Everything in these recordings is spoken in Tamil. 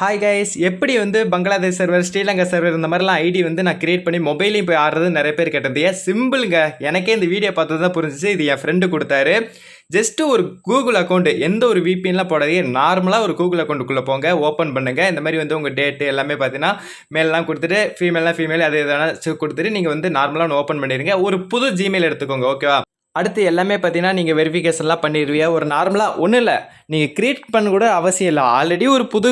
ஹாய் கைஸ் எப்படி வந்து பங்களாதேஷ் சர்வர் ஸ்ரீலங்கா சர்வர் இந்த மாதிரிலாம் ஐடி வந்து நான் கிரியேட் பண்ணி மொபைலையும் போய் ஆடுறது நிறைய பேர் கேட்டது ஏன் சிம்பிளுங்க எனக்கே இந்த வீடியோ பார்த்தது தான் புரிஞ்சிச்சு. இது என் ஃப்ரெண்டு கொடுத்தாரு. ஜஸ்ட்டு ஒரு கூகுள் அக்கௌண்ட் எந்த ஒரு விபிஎன்லாம் போடாதே நார்மலாக ஒரு கூகுள் அக்கௌண்ட்டுக்குள்ளே போங்க. ஓப்பன் பண்ணுங்கள் இந்த மாதிரி வந்து உங்கள் டேட்டு எல்லாமே பார்த்தீங்கன்னா மேல்லாம் கொடுத்துட்டு ஃபீமேல்லாம் ஃபீமேல் அது எதனா கொடுத்துட்டு நீங்கள் வந்து நார்மலாக ஒன்று ஓப்பன் பண்ணிடுங்க. ஒரு புது ஜிமெயில் எடுத்துக்கோங்க ஓகேவா அடுத்து எல்லாமே பார்த்தீங்கன்னா நீங்கள் வெரிஃபிகேஷன்லாம் பண்ணிடுவீங்க. ஒரு நார்மலாக ஒன்றும் இல்லை. நீங்கள் க்ரியேட் பண்ண கூட அவசியம் இல்லை. ஆல்ரெடி ஒரு புது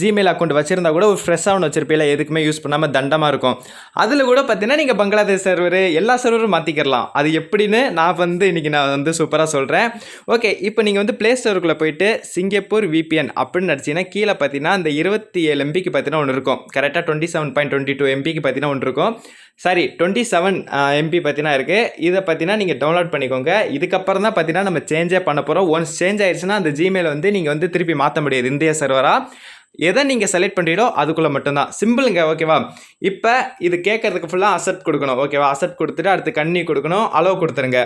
ஜிமெயில் அக்கௌண்ட் வச்சுருந்தா கூட ஒரு ஃப்ரெஷ்ஷாக ஒன்று வச்சிருப்பீங்களா எதுக்குமே யூஸ் பண்ணாமல் தண்டமாக இருக்கும். அதில் கூட பார்த்தீங்கன்னா நீங்கள் பங்களாதேஷ் சர்வரு எல்லா சர்வரும் மாற்றிக்கிறலாம் அது எப்படின்னு நான் வந்து இன்றைக்கி நான் வந்து சூப்பராக சொல்கிறேன் ஓகே இப்போ நீங்கள் வந்து ப்ளே ஸ்டோருக்குள்ளே போயிட்டு சிங்கப்பூர் விபிஎன் அப்படின்னு நடிச்சிங்கன்னா கீழே பார்த்தீங்கன்னா இந்த இருபத்தி ஏழு எம்பிக்கு பார்த்தீங்கன்னா ஒன்று இருக்கும். கரெக்டாக twenty seven point twenty two எம்பிக்கு பார்த்தீங்கன்னா ஒன்று இருக்கும். Sorry twenty seven uh, MB பற்றினா இருக்குது இதை பற்றினா நீங்கள் டவுன்லோட் பண்ணிக்கோங்க. இதுக்கப்புறம் தான் பார்த்தீங்கன்னா நம்ம சேஞ்சே பண்ண போகிறோம் ஒன்ஸ் சேஞ்ச் ஆயிடுச்சுன்னா அந்த ஜிமெயில் வந்து நீங்கள் வந்து திருப்பி மாற்ற முடியாது இந்திய சர்வராக எதை நீங்கள் செலக்ட் பண்ணுறீங்களோ அதுக்குள்ளே மட்டும்தான் சிம்பிளுங்க ஓகேவா இப்போ இது கேட்கறதுக்கு ஃபுல்லாக அசெப்ட் கொடுக்கணும் ஓகேவா அசெப்ட் கொடுத்துட்டு அடுத்து கண்ணி கொடுக்கணும் அளவு கொடுத்துருங்க.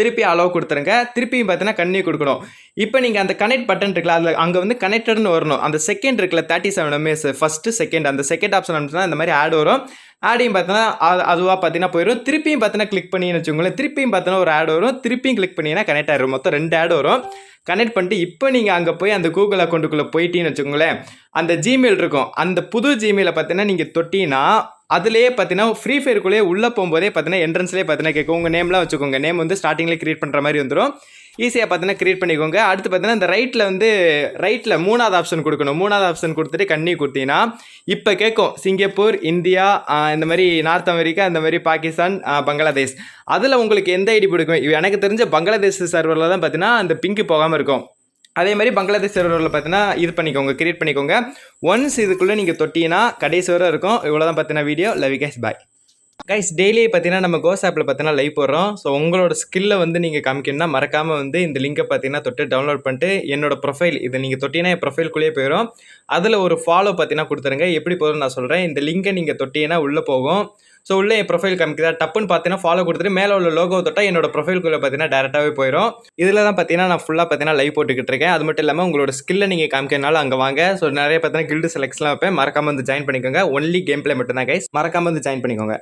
திருப்பி அளவு கொடுத்துருங்க. திருப்பியும் பார்த்தீங்கன்னா கன்னியூ கொடுக்கணும். இப்போ நீங்கள் அந்த கனெக்ட் பட்டன் இருக்குல்ல அதில் அங்கே வந்து கனெக்டட்னு வரணும். அந்த செகண்ட் இருக்குல்ல thirty seven MS first second அந்த செகண்ட் ஆப்ஷன் அனுப்பிச்சுனா இந்த மாதிரி ஆட் வரும். ஆடையும் பார்த்தோன்னா அது அதுவாக பார்த்தீங்கன்னா போயிடும் திருப்பியும் பார்த்தீங்கன்னா கிளிக் பண்ணின்னு வச்சுக்கோங்களேன் திருப்பியும் பார்த்தோன்னா ஒரு ஆட் வரும். திருப்பியும் கிளிக் பண்ணிங்கன்னா கனெக்ட் ஆயிடும் மொத்தம் ரெண்டு ஆட் வரும். கனெக்ட் பண்ணிட்டு இப்போ நீங்கள் அங்கே போய் அந்த கூகுள் அக்கௌண்ட்டுக்குள்ளே போயிட்டீங்கன்னு வச்சுக்கோங்களேன் அந்த ஜிமெயில் இருக்கும். அந்த புது ஜிமெயிலை பார்த்தீங்கன்னா நீங்கள் தொட்டிங்கன்னா அதுலேயே பார்த்தீங்கன்னா ஃப்ரீ ஃபயருக்குள்ளேயே உள்ளே போகும்போதே பார்த்தீங்கன்னா என்ட்ரன்ஸ்லேயே பார்த்தீங்கன்னா கேட்கும். உங்கள் நேம்லாம் வச்சுக்கோங்க. நேம் வந்து ஸ்டார்டிங்லேயே க்ரியேட் பண்ணுற மாதிரி வந்துடும் ஈஸியாக பார்த்தீங்கன்னா க்ரியேட் பண்ணிக்கோங்க. அடுத்து பார்த்தீங்கன்னா இந்த ரைட்டில் வந்து ரைட்டில் மூணாவது ஆப்ஷன் கொடுக்கணும். மூணாவது ஆப்ஷன் கொடுத்துட்டு கண்ணி கொடுத்தீங்கன்னா இப்போ கேட்கும். சிங்கப்பூர் இந்தியா இந்த மாதிரி நார்த் அமெரிக்கா இந்த மாதிரி பாகிஸ்தான் பங்களாதேஷ் அதில் உங்களுக்கு எந்த ஐடி பிடிக்கும்? எனக்கு தெரிஞ்ச பங்களாதேஷ் சர்வரில் தான் பார்த்தீங்கன்னா அந்த பிங்க்கு போகாமல் இருக்கும். அதே மாதிரி பங்களாதேஷ் சர்வரில் பார்த்தீங்கன்னா இது பண்ணிக்கோங்க கிரியேட் பண்ணிக்கோங்க. ஒன்ஸ் இதுக்குள்ளே நீங்கள் தொட்டிங்கன்னா கடைசி வரை இருக்கும். இவ்வளோ தான் பார்த்தீங்கன்னா video love case bye guys daily பார்த்தீங்கன்னா நம்ம கோஸ் ஆப்பில் பார்த்தீங்கன்னா லைவ் போடுறோம். ஸோ உங்களோட ஸ்கில்லை வந்து நீங்கள் காமிக்கணும்னா மறக்காமல் வந்து இந்த லிங்கை பார்த்தீங்கன்னா தொட்டு டவுன்லோட் பண்ணிட்டு என்னோட ப்ரொஃபைல் இதை நீங்கள் தொட்டிங்கன்னா என் ப்ரொஃபைல்குள்ளேயே போயிடும் அதில் ஒரு ஃபாலோ பார்த்தீங்கன்னா கொடுத்துருங்க. எப்படி போதும் நான் சொல்கிறேன் இந்த லிங்கை நீங்கள் தொட்டிங்கன்னா உள்ளே போகும். ஸோ உள்ளே என் ப்ரொஃபைல் காமிக்குதா? டப்புன்னு பார்த்தீங்கன்னா ஃபாலோ கொடுத்துட்டு மேலே உள்ள லோகோ தொட்டால் என்னோட ப்ரொஃபைல்குள்ளே பார்த்தீங்கன்னா டேரெக்டாகவே போயிடும் இதில் தான் பார்த்தீங்கன்னா நான் ஃபுல்லாக பார்த்தீங்கன்னா லைவ் போட்டுக்கிட்டு இருக்கேன். அது மட்டும் இல்லாமல் உங்களோட ஸ்கில்லை நீங்கள் காமிக்கிறனால அங்கே வாங்க. ஸோ நிறைய பார்த்தீங்கன்னா கில்டு செலக்ட்ஸ்லாம் வைப்பேன். மறக்காமல் வந்து ஜாயின் பண்ணிக்கோங்க. ஒன்லி கேம் பிளே மட்டும் தான் கைஸ் மறக்காமல் வந்து ஜாயின் பண்ணிக்கோங்க.